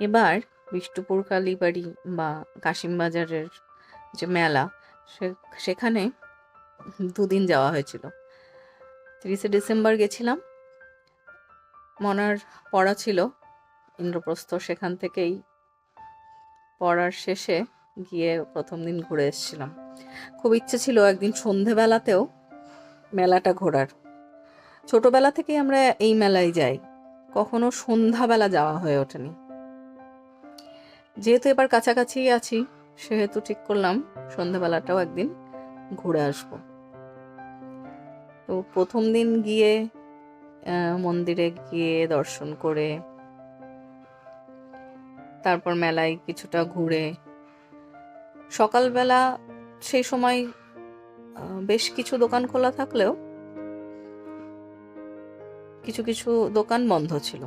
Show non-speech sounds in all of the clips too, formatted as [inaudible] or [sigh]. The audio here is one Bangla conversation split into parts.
এবার বিষ্ণুপুর কালীবাড়ি বা কাশিমবাজারের যে মেলা সেখানে দুদিন যাওয়া হয়েছিল। তিরিশে ডিসেম্বর গেছিলাম। মনার পড়া ছিল। ইন্দ্রপ্রস্থ সেখান থেকেই পড়ার শেষে গিয়ে প্রথম দিন ঘুরে এসেছিলাম। খুব ইচ্ছে ছিল একদিন সন্ধেবেলাতেও মেলাটা ঘোরার। ছোটবেলা থেকেই আমরা এই মেলায় যাই। কখনো সন্ধ্যাবেলা যাওয়া হয়ে ওঠেনি। যেহেতু এবার কাছাকাছি আছি, সেহেতু ঠিক করলাম সন্ধ্যাবেলাটাও একদিন ঘুরে আসব। তো প্রথম দিন গিয়ে মন্দিরে গিয়ে দর্শন করে, তারপর মেলায় কিছুটা ঘুরে, সকালবেলা সেই সময় বেশ কিছু দোকান খোলা থাকলেও কিছু কিছু দোকান বন্ধ ছিল।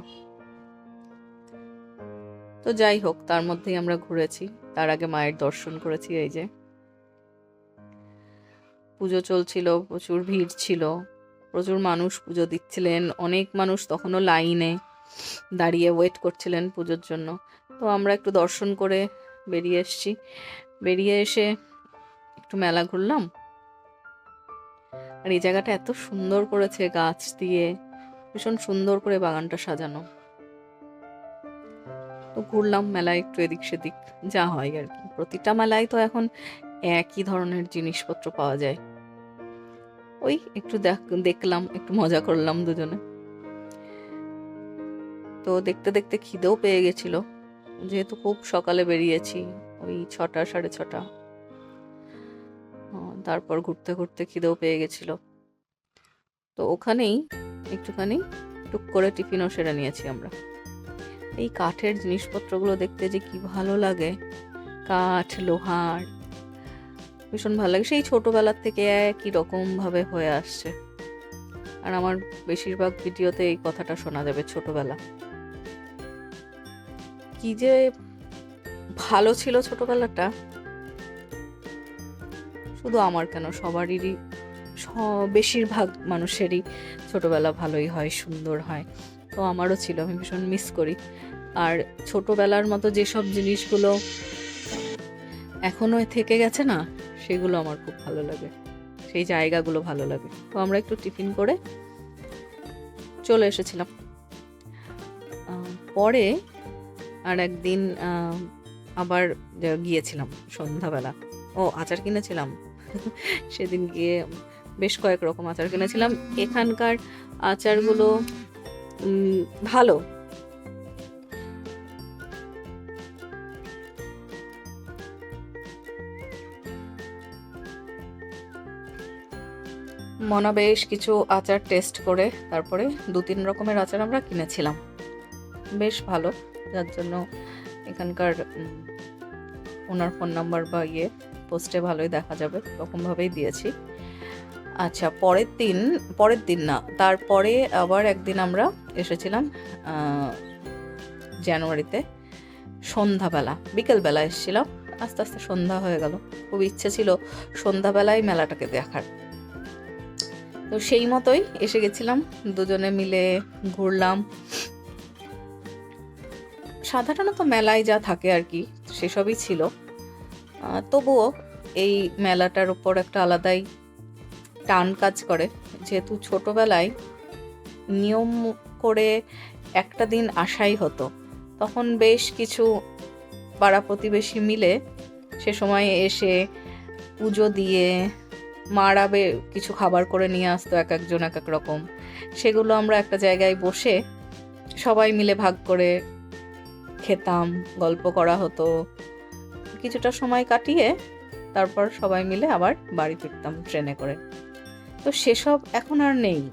তো যাই হোক, তার মধ্যেই আমরা ঘুরেছি। তার আগে মায়ের দর্শন করেছি এই যে। পুজো চলছিল, প্রচুর ভিড় ছিল। প্রচুর মানুষ পুজো দিচ্ছিলেন। অনেক মানুষ তখনও লাইনে দাঁড়িয়ে ওয়েট করছিলেন পুজোর জন্য। তো আমরা একটু দর্শন করে বেরিয়ে এসেছি। বেরিয়ে এসে একটু মেলা ঘুরলাম। আর এই জায়গাটা এত সুন্দর করেছে গাছ দিয়ে। ভীষণ সুন্দর করে বাগানটা সাজানো। তো ঘুরলাম মেলায় একটু এদিক সেদিক যা হয় আর কি। প্রতিটা মেলায় তো এখন একই ধরনের জিনিসপত্র পাওয়া যায়। ওই একটু দেখ- দেখলাম, একটু মজা করলাম দুজনে। তো দেখতে দেখতে খিদেও পেয়ে গেছিল। যেহেতু খুব সকালে বেরিয়েছি, ওই ছটা, সাড়ে ছটা। তারপর ঘুরতে ঘুরতে খিদেও পেয়ে গেছিল। তো ওখানেই একটুখানি টুক করে টিফিনও সেরে নিয়েছি আমরা। এই কাঠের জিনিসপত্রগুলো দেখতে যে কি ভালো লাগে। কাঠ, লোহার, ভীষণ ভালো লাগে। সেই ছোটোবেলার থেকে একই রকমভাবে হয়ে আসছে। আর আমার বেশিরভাগ ভিডিওতে এই কথাটা শোনা যাবে ছোটোবেলা। কি যে ভালো ছিল ছোটবেলাটা। শুধু আমার কেন, সবারই বেশিরভাগ মানুষেরই ছোটবেলা ভালোই হয়, সুন্দর হয়। তো আমারও ছিল, আমি ভীষণ মিস করি। আর ছোটবেলার মতো যেসব জিনিসগুলো এখনও থেকে গেছে না, সেগুলো আমার খুব ভালো লাগে। সেই জায়গাগুলো ভালো লাগে। তো আমরা একটু টিফিন করে চলে এসেছিলাম। পরে আর একদিন আবার গিয়েছিলাম সন্ধ্যাবেলা। ও, আচার কিনেছিলাম। [laughs] সেদিন গিয়ে বেশ কয়েক রকম আচার কিনেছিলাম। এখানকার আচারগুলো ভালো। মনা বেশ কিছু আচার টেস্ট করে তারপরে দু তিন রকমের আচার আমরা কিনেছিলাম। বেশ ভালো, যার জন্য এখানকার ওনার ফোন নাম্বার বা ইয়ে পোস্টে ভালোই দেখা যাবে রকমভাবেই দিয়েছি। আচ্ছা পরের দিন পরের দিন না, তারপরে আবার একদিন আমরা এসেছিলাম জানুয়ারিতে সন্ধ্যাবেলা, বিকেলবেলা এসেছিলাম, আস্তে আস্তে সন্ধ্যা হয়ে গেল, খুব ইচ্ছে ছিল সন্ধ্যাবেলায় মেলাটাকে দেখার। তো সেই মতোই এসে গেছিলাম, দুজনে মিলে ঘুরলাম। সাধারণত মেলায় যা থাকে আর কি, সেসবই ছিল। তবুও এই মেলাটার উপর একটা আলাদাই টান কাজ করে। যেহেতু ছোটবেলায় নিয়ম করে একটা দিন আসাই হতো, তখন বেশ কিছু পাড়া প্রতিবেশী মিলে সে সময় এসে পুজো দিয়ে মারা বে কিছু খাবার করে নিয়ে আসতো এক একজন এক এক রকম। সেগুলো আমরা একটা জায়গায় বসে সবাই মিলে ভাগ করে খেতাম, গল্প করা হতো। কিছুটা সময় কাটিয়ে তারপর সবাই মিলে আবার বাড়ি ফিরতাম ট্রেনে করে। তো সেসব এখন আর নেই।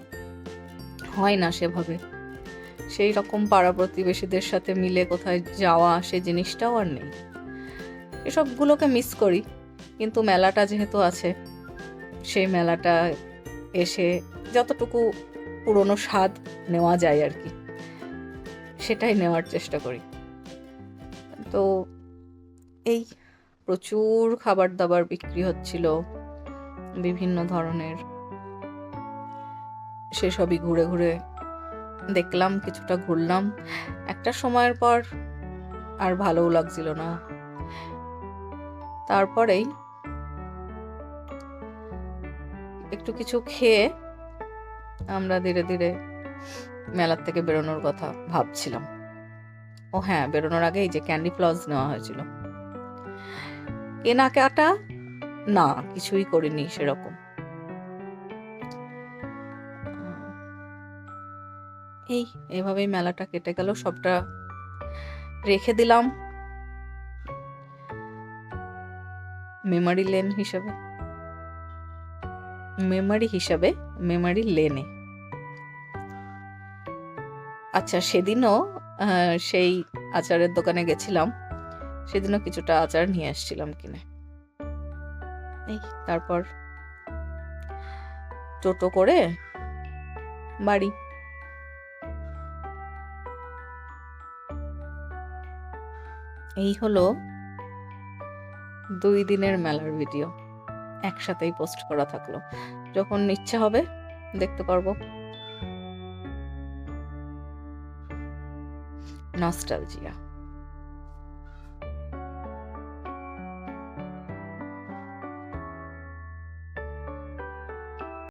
হয় না সেভাবে। সেই রকম পাড়া প্রতিবেশীদের সাথে মিলে কোথায় যাওয়া সে জিনিসটাও আর নেই। এসবগুলোকে মিস করি, কিন্তু মেলাটা যেহেতু আছে, সেই মেলাটা এসে যতটুকু পুরনো স্বাদ নেওয়া যায় আর কি, সেটাই নেওয়ার চেষ্টা করি। তো এই প্রচুর খাবার দাবার বিক্রি হচ্ছিল, বিভিন্ন ধরনের সেসবই ঘুরে ঘুরে দেখলাম, কিছুটা ঘুরলাম। একটা সময়ের পর আর ভালোও লাগছিল না। তারপরেই একটু কিছু খেয়ে আমরা ধীরে ধীরে মেলার থেকে বেরোনোর কথা ভাবছিলাম। ও হ্যাঁ বেরোনোর আগেই যে ক্যান্ডি ফ্লস নেওয়া হয়েছিল। কেনাকাটা? না, কিছুই করিনি সেরকম। এই, এভাবেই মেলাটা কেটে গেল, সবটা রেখে দিলাম। মেমারি লেন হিসাবে। মেমারি হিসাবে মেমারি লেনে আচ্ছা সেদিনও সেই আচারের দোকানে গেছিলাম। সেদিনও কিছুটা আচার নিয়ে আসছিলাম কিনে। এই, তারপর টোটো করে বাড়ি। এই হলো দুই দিনের মেলার ভিডিও। একসাথেই পোস্ট করা থাকল। যখন ইচ্ছা হবে, দেখতে পারব। নস্টালজিয়া